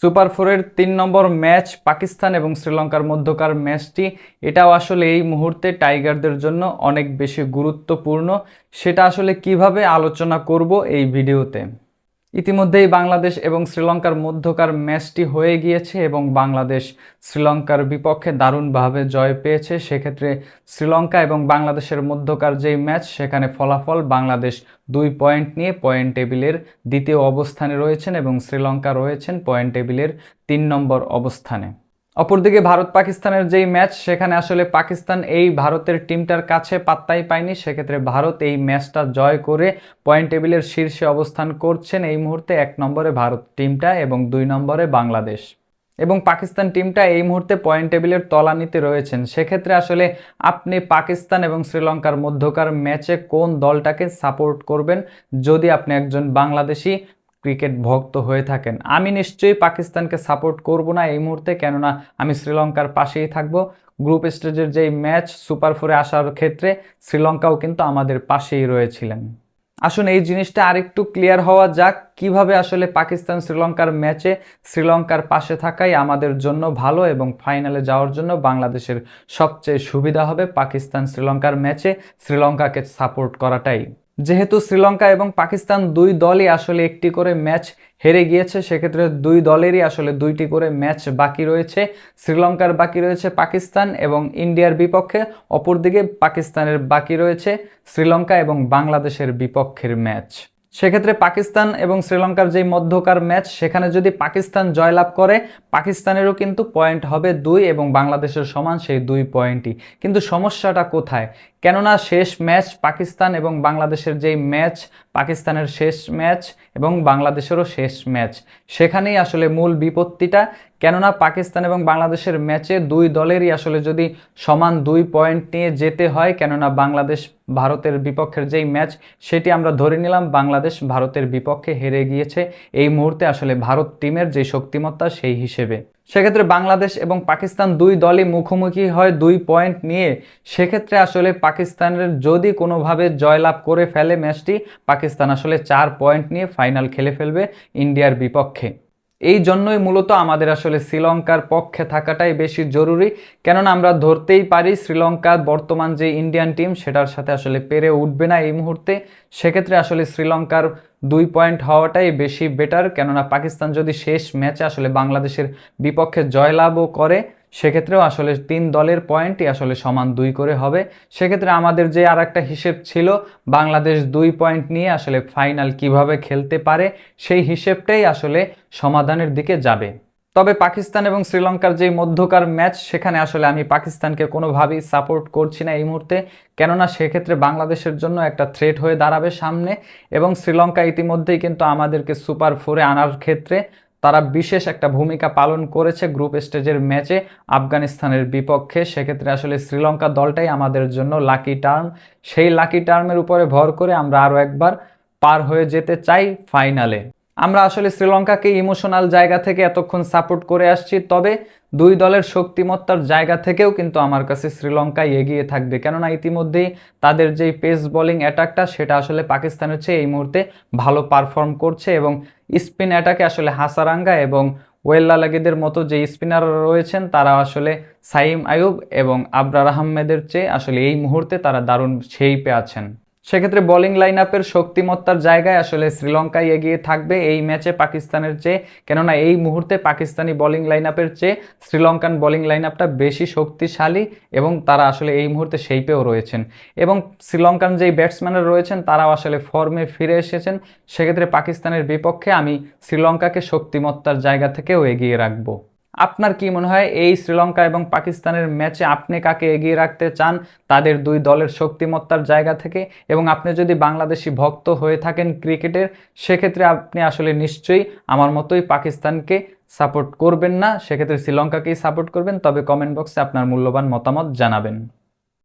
Super ফোরের তিন নম্বর match Pakistan এবং শ্রীলঙ্কার মধ্যকার ম্যাচটি, এটাও আসলে এই মুহূর্তে টাইগারদের জন্য অনেক বেশি গুরুত্বপূর্ণ। সেটা আসলে কীভাবে আলোচনা করব এই ভিডিওতে? ইতিমধ্যেই বাংলাদেশ এবং শ্রীলঙ্কার মধ্যকার ম্যাচটি হয়ে গিয়েছে এবং বাংলাদেশ শ্রীলঙ্কার বিপক্ষে দারুণভাবে জয় পেয়েছে। সেক্ষেত্রে শ্রীলঙ্কা এবং বাংলাদেশের মধ্যকার যেই ম্যাচ, সেখানে ফলাফল বাংলাদেশ দুই পয়েন্ট নিয়ে পয়েন্ট টেবিলের দ্বিতীয় অবস্থানে রয়েছেন এবং শ্রীলঙ্কা রয়েছেন পয়েন্ট টেবিলের তিন নম্বর অবস্থানে। অপরদিকে ভারত পাকিস্তানের যেই ম্যাচ, সেখানে আসলে পাকিস্তান এই ভারতের টিমটার কাছে পাত্তাই পায়নি। সেক্ষেত্রে ভারত এই ম্যাচটা জয় করে পয়েন্ট টেবিলের শীর্ষে অবস্থান করছেন এই মুহূর্তে এক নম্বরে ভারত টিমটা এবং দুই নম্বরে বাংলাদেশ। এবং পাকিস্তান টিমটা এই মুহূর্তে পয়েন্ট টেবিলের তলানিতে রয়েছেন। সেক্ষেত্রে আসলে আপনি পাকিস্তান এবং শ্রীলঙ্কার মধ্যকার ম্যাচে কোন দলটাকে সাপোর্ট করবেন? যদি আপনি একজন বাংলাদেশি ক্রিকেট ভক্ত হয়ে থাকেন। আমি নিশ্চয়ই পাকিস্তানকে সাপোর্ট করব না এই মুহূর্তে, কেননা আমি শ্রীলঙ্কার পাশেই থাকব। গ্রুপ স্টেজের যেই ম্যাচ সুপার ফোরে আসার ক্ষেত্রে শ্রীলঙ্কাও কিন্তু আমাদের পাশেই রয়েছিলেন। আসুন এই জিনিসটা আরেকটু ক্লিয়ার হওয়া যাক, কীভাবে আসলে পাকিস্তান শ্রীলঙ্কার ম্যাচে শ্রীলঙ্কার পাশে থাকাই আমাদের জন্য ভালো এবং ফাইনালে যাওয়ার জন্য বাংলাদেশের সবচেয়ে সুবিধা হবে পাকিস্তান শ্রীলঙ্কার ম্যাচে শ্রীলঙ্কাকে সাপোর্ট করাটাই। যেহেতু শ্রীলঙ্কা এবং পাকিস্তান দুই দলই আসলে একটি করে ম্যাচ হেরে গিয়েছে, সেক্ষেত্রে দুই দলেরই আসলে দুইটি করে ম্যাচ বাকি রয়েছে। শ্রীলঙ্কার বাকি রয়েছে পাকিস্তান এবং ইন্ডিয়ার বিপক্ষে, অপরদিকে পাকিস্তানের বাকি রয়েছে শ্রীলঙ্কা এবং বাংলাদেশের বিপক্ষের ম্যাচ। সেক্ষেত্রে পাকিস্তান এবং শ্রীলঙ্কার যেই মধ্যকার ম্যাচ, সেখানে যদি পাকিস্তান জয়লাভ করে, পাকিস্তানেরও কিন্তু পয়েন্ট হবে দুই এবং বাংলাদেশের সমান সেই দুই পয়েন্টই। কিন্তু সমস্যাটা কোথায়? কেননা শেষ ম্যাচ পাকিস্তান এবং বাংলাদেশের যেই ম্যাচ, পাকিস্তানের শেষ ম্যাচ এবং বাংলাদেশেরও শেষ ম্যাচ। সেখানেই আসলে মূল বিপত্তিটা। কেননা পাকিস্তান এবং বাংলাদেশের ম্যাচে দুই দলেরই আসলে যদি সমান দুই পয়েন্ট নিয়ে যেতে হয়, কেননা বাংলাদেশ ভারতের বিপক্ষের যেই ম্যাচ, সেটি আমরা ধরে নিলাম বাংলাদেশ ভারতের বিপক্ষে হেরে গিয়েছে। এই মুহূর্তে আসলে ভারত টিমের যে শক্তিমত্তা, সেই হিসেবে। সেক্ষেত্রে বাংলাদেশ এবং পাকিস্তান দুই দলই মুখোমুখি হয় দুই পয়েন্ট নিয়ে। সেক্ষেত্রে আসলে পাকিস্তানের যদি কোনোভাবে জয়লাভ করে ফেলে ম্যাচটি, পাকিস্তান আসলে চার পয়েন্ট নিয়ে ফাইনাল খেলে ফেলবে ইন্ডিয়ার বিপক্ষে। এই জন্যই মূলত আমাদের আসলে শ্রীলঙ্কার পক্ষে থাকাটাই বেশি জরুরি। কেননা আমরা ধরতেই পারি শ্রীলঙ্কা বর্তমান যে ইন্ডিয়ান টিম, সেটার সাথে আসলে পেরে উঠবে না এই মুহূর্তে। সেক্ষেত্রে আসলে শ্রীলঙ্কার দুই পয়েন্ট হওয়াটাই বেশি বেটার। কেননা পাকিস্তান যদি শেষ ম্যাচে আসলে বাংলাদেশের বিপক্ষে জয়লাভও করে সেক্ষেত্রেও আসলে তিন দলের পয়েন্টই আসলে সমান দুই করে হবে। সেক্ষেত্রে আমাদের যে আর একটা হিসেব ছিল, বাংলাদেশ দুই পয়েন্ট নিয়ে আসলে ফাইনাল কীভাবে খেলতে পারে, সেই হিসেবটাই আসলে সমাধানের দিকে যাবে। তবে পাকিস্তান এবং শ্রীলঙ্কার যে মধ্যকার ম্যাচ, সেখানে আসলে আমি পাকিস্তানকে কোনোভাবেই সাপোর্ট করছি না এই মুহূর্তে। কেননা সেক্ষেত্রে বাংলাদেশের জন্য একটা থ্রেট হয়ে দাঁড়াবে সামনে এবং শ্রীলঙ্কা ইতিমধ্যেই কিন্তু আমাদেরকে সুপার ফোরে আনার ক্ষেত্রে তারা বিশেষ একটা ভূমিকা পালন করেছে গ্রুপ স্টেজের ম্যাচে আফগানিস্তানের বিপক্ষে। সেক্ষেত্রে আসলে শ্রীলঙ্কা দলটাই আমাদের জন্য লাকি টার্ম সেই লাকি টার্মের উপরে ভর করে আমরা আরও একবার পার হয়ে যেতে চাই ফাইনালে আমরা আসলে শ্রীলঙ্কাকে ইমোশনাল জায়গা থেকে এতক্ষণ সাপোর্ট করে আসছি, তবে দুই দলের শক্তিমত্তার জায়গা থেকেও কিন্তু আমার কাছে শ্রীলঙ্কায় এগিয়ে থাকবে। কেননা ইতিমধ্যেই তাদের যেই পেস বোলিং অ্যাটাকটা সেটা আসলে পাকিস্তানের চেয়ে এই মুহূর্তে ভালো পারফর্ম করছে এবং স্পিন অ্যাটাকে আসলে হাসারাঙ্গা এবং ওয়েল্লা লাগেদের মতো যে স্পিনার রয়েছেন, তারা আসলে সাইম আয়ুব এবং আবরার আহমেদের চেয়ে আসলে এই মুহূর্তে তারা দারুণ শেইপে আছেন। সেক্ষেত্রে বোলিং লাইন আপের শক্তিমত্তার জায়গায় আসলে শ্রীলঙ্কায় এগিয়ে থাকবে এই ম্যাচে পাকিস্তানের চেয়ে। কেননা এই মুহূর্তে পাকিস্তানি বোলিং লাইন আপের চেয়ে শ্রীলঙ্কান বোলিং লাইন আপটা বেশি শক্তিশালী এবং তারা আসলে এই মুহূর্তে সেইপেও রয়েছেন। এবং শ্রীলঙ্কান যেই ব্যাটসম্যানরা রয়েছেন, তারাও আসলে ফর্মে ফিরে এসেছেন। সেক্ষেত্রে পাকিস্তানের বিপক্ষে আমি শ্রীলঙ্কাকে শক্তিমত্তার জায়গা থেকেও এগিয়ে রাখব। আপনার কি মনে হয় এই শ্রীলঙ্কা এবং পাকিস্তানের ম্যাচে আপনি কাকে এগিয়ে রাখতে চান? তাদের দুই দলের শক্তিমত্তার জায়গা থেকে। এবং আপনি যদি বাংলাদেশি ভক্ত হয়ে থাকেন ক্রিকেটের, সেক্ষেত্রে আপনি আসলে নিশ্চয়ই আমার মতোই পাকিস্তানকে সাপোর্ট করবেন না, সেক্ষেত্রে শ্রীলঙ্কাকেই সাপোর্ট করবেন। তবে কমেন্ট বক্সে আপনার মূল্যবান মতামত জানাবেন।